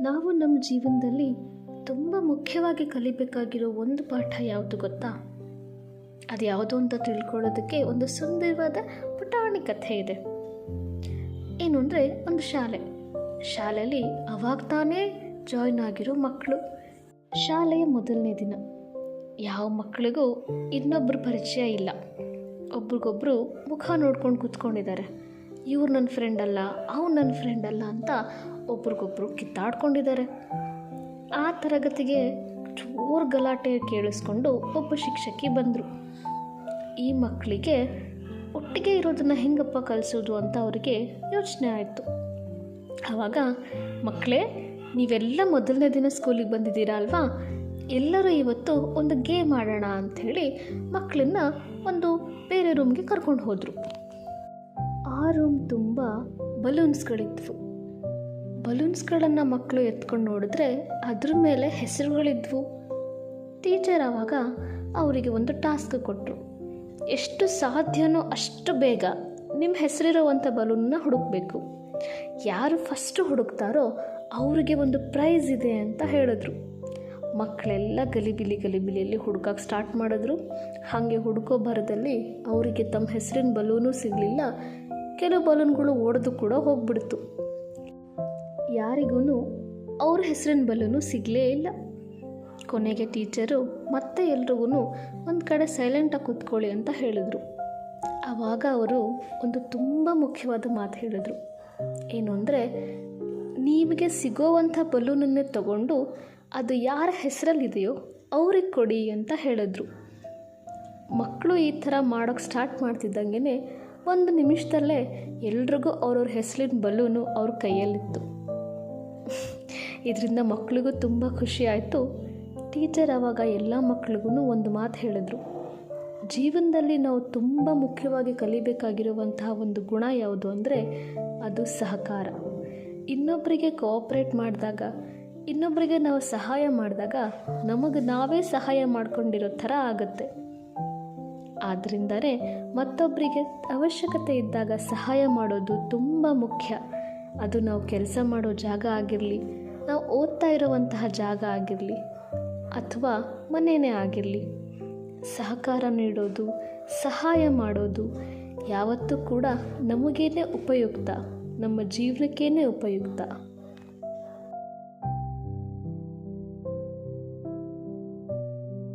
ನಾವು ನಮ್ಮ ಜೀವನದಲ್ಲಿ ತುಂಬ ಮುಖ್ಯವಾಗಿ ಕಲಿಬೇಕಾಗಿರೋ ಒಂದು ಪಾಠ ಯಾವುದು ಗೊತ್ತಾ? ಅದು ಯಾವುದು ಅಂತ ತಿಳ್ಕೊಳ್ಳೋದಕ್ಕೆ ಒಂದು ಸುಂದರವಾದ ಪುಟಾಣಿ ಕಥೆ ಇದೆ. ಏನು ಅಂದರೆ ಒಂದು ಶಾಲೆ. ಶಾಲೆಯಲ್ಲಿ ಅವಾಗ ತಾನೇ ಜಾಯ್ನ್ ಆಗಿರೋ ಮಕ್ಕಳು. ಶಾಲೆಯ ಮೊದಲನೇ ದಿನ. ಯಾವ ಮಕ್ಕಳಿಗೂ ಇನ್ನೊಬ್ಬರು ಪರಿಚಯ ಇಲ್ಲ. ಒಬ್ರಿಗೊಬ್ರು ಮುಖ ನೋಡ್ಕೊಂಡು ಕೂತ್ಕೊಂಡಿದ್ದಾರೆ. ಇವ್ರು ನನ್ನ ಫ್ರೆಂಡ್ ಅಲ್ಲ, ಅವ್ನು ನನ್ನ ಫ್ರೆಂಡ್ ಅಲ್ಲ ಅಂತ ಒಬ್ರಿಗೊಬ್ರು ಕಿತ್ತಾಡ್ಕೊಂಡಿದ್ದಾರೆ ಆ ತರಗತಿಗೆ ಜೋರು ಗಲಾಟೆ ಕೇಳಿಸ್ಕೊಂಡು ಒಬ್ಬ ಶಿಕ್ಷಕಿ ಬಂದರು. ಈ ಮಕ್ಕಳಿಗೆ ಒಟ್ಟಿಗೆ ಇರೋದನ್ನು ಹೆಂಗಪ್ಪ ಕಲಿಸೋದು ಅಂತ ಅವರಿಗೆ ಯೋಚನೆ ಆಯಿತು. ಆವಾಗ ಮಕ್ಕಳೇ ನೀವೆಲ್ಲ ಮೊದಲನೇ ದಿನ ಸ್ಕೂಲಿಗೆ ಬಂದಿದ್ದೀರಾ ಅಲ್ವಾ? ಎಲ್ಲರೂ ಇವತ್ತು ಒಂದು ಗೇಮ್ ಆಡೋಣ ಅಂಥೇಳಿ ಮಕ್ಕಳನ್ನ ಒಂದು ಬೇರೆ ರೂಮ್ಗೆ ಕರ್ಕೊಂಡು ಹೋದರು. ರೂಮ್ ತುಂಬ ಬಲೂನ್ಸ್ಗಳಿದ್ವು. ಬಲೂನ್ಸ್ಗಳನ್ನು ಮಕ್ಕಳು ಎತ್ಕೊಂಡು ನೋಡಿದ್ರೆ ಅದ್ರ ಮೇಲೆ ಹೆಸರುಗಳಿದ್ವು. ಟೀಚರ್ ಆವಾಗ ಅವರಿಗೆ ಒಂದು ಟಾಸ್ಕ್ ಕೊಟ್ಟರು ಎಷ್ಟು ಸಾಧ್ಯನೋ ಅಷ್ಟು ಬೇಗ ನಿಮ್ಮ ಹೆಸರಿರುವಂಥ ಬಲೂನ್ನ ಹುಡುಕಬೇಕು. ಯಾರು ಫಸ್ಟು ಹುಡುಕ್ತಾರೋ ಅವರಿಗೆ ಒಂದು ಪ್ರೈಸ್ ಇದೆ ಅಂತ ಹೇಳಿದ್ರು. ಮಕ್ಕಳೆಲ್ಲ ಗಲಿಬಿಲಿ ಗಲಿಬಿಲಿಯಲ್ಲಿ ಹುಡುಕಕ್ಕೆ ಸ್ಟಾರ್ಟ್ ಮಾಡಿದ್ರು. ಹಾಗೆ ಹುಡುಕೋ ಬರದಲ್ಲಿ ಅವರಿಗೆ ತಮ್ಮ ಹೆಸರಿನ ಬಲೂನು ಸಿಗಲಿಲ್ಲ. ಕೆಲವು ಬಲೂನ್ಗಳು ಒಡೆದು ಕೂಡ ಹೋಗ್ಬಿಡ್ತು. ಯಾರಿಗೂ ಅವ್ರ ಹೆಸರಿನ ಬಲೂನು ಸಿಗಲೇ ಇಲ್ಲ. ಕೊನೆಗೆ ಟೀಚರು ಮತ್ತೆ ಎಲ್ರಿಗೂ ಒಂದು ಕಡೆ ಸೈಲೆಂಟಾಗಿ ಕೂತ್ಕೊಳ್ಳಿ ಅಂತ ಹೇಳಿದರು. ಆವಾಗ ಅವರು ಒಂದು ತುಂಬ ಮುಖ್ಯವಾದ ಮಾತು ಹೇಳಿದರು. ಏನು ಅಂದರೆ, ನಿಮಗೆ ಸಿಗೋವಂಥ ಬಲೂನನ್ನೇ ತಗೊಂಡು ಅದು ಯಾರ ಹೆಸರಲ್ಲಿದೆಯೋ ಅವ್ರಿಗೆ ಕೊಡಿ ಅಂತ ಹೇಳಿದ್ರು. ಮಕ್ಕಳು ಈ ಥರ ಮಾಡೋಕ್ಕೆ ಸ್ಟಾರ್ಟ್ ಮಾಡ್ತಿದ್ದಂಗೆ ಒಂದು ನಿಮಿಷದಲ್ಲೇ ಎಲ್ರಿಗೂ ಅವ್ರವ್ರ ಹೆಸರಿನ ಬಲೂನು ಅವ್ರ ಕೈಯಲ್ಲಿತ್ತು. ಇದರಿಂದ ಮಕ್ಕಳಿಗೂ ತುಂಬ ಖುಷಿ ಆಯಿತು. ಟೀಚರ್ ಆವಾಗ ಎಲ್ಲ ಮಕ್ಕಳಿಗೂ ಒಂದು ಮಾತು ಹೇಳಿದ್ರು. ಜೀವನದಲ್ಲಿ ನಾವು ತುಂಬ ಮುಖ್ಯವಾಗಿ ಕಲಿಬೇಕಾಗಿರುವಂತಹ ಒಂದು ಗುಣ ಯಾವುದು ಅಂದರೆ ಅದು ಸಹಕಾರ. ಇನ್ನೊಬ್ಬರಿಗೆ ಕೋಆಪ್ರೇಟ್ ಮಾಡಿದಾಗ ಇನ್ನೊಬ್ಬರಿಗೆ ನಾವು ಸಹಾಯ ಮಾಡಿದಾಗ ನಮಗೆ ನಾವೇ ಸಹಾಯ ಮಾಡ್ಕೊಂಡಿರೋ ಥರ ಆಗುತ್ತೆ. ಆದ್ದರಿಂದಲೇ ಮತ್ತೊಬ್ಬರಿಗೆ ಅವಶ್ಯಕತೆ ಇದ್ದಾಗ ಸಹಾಯ ಮಾಡೋದು ತುಂಬ ಮುಖ್ಯ. ಅದು ನಾವು ಕೆಲಸ ಮಾಡೋ ಜಾಗ ಆಗಿರಲಿ, ನಾವು ಓದ್ತಾ ಇರುವಂತಹ ಜಾಗ ಆಗಿರಲಿ ಅಥವಾ ಮನೆಯೇ ಆಗಿರಲಿ, ಸಹಕಾರ ನೀಡೋದು, ಸಹಾಯ ಮಾಡೋದು ಯಾವತ್ತೂ ಕೂಡ ನಮಗೇನೆ ಉಪಯುಕ್ತ, ನಮ್ಮ ಜೀವನಕ್ಕೇನೆ ಉಪಯುಕ್ತ.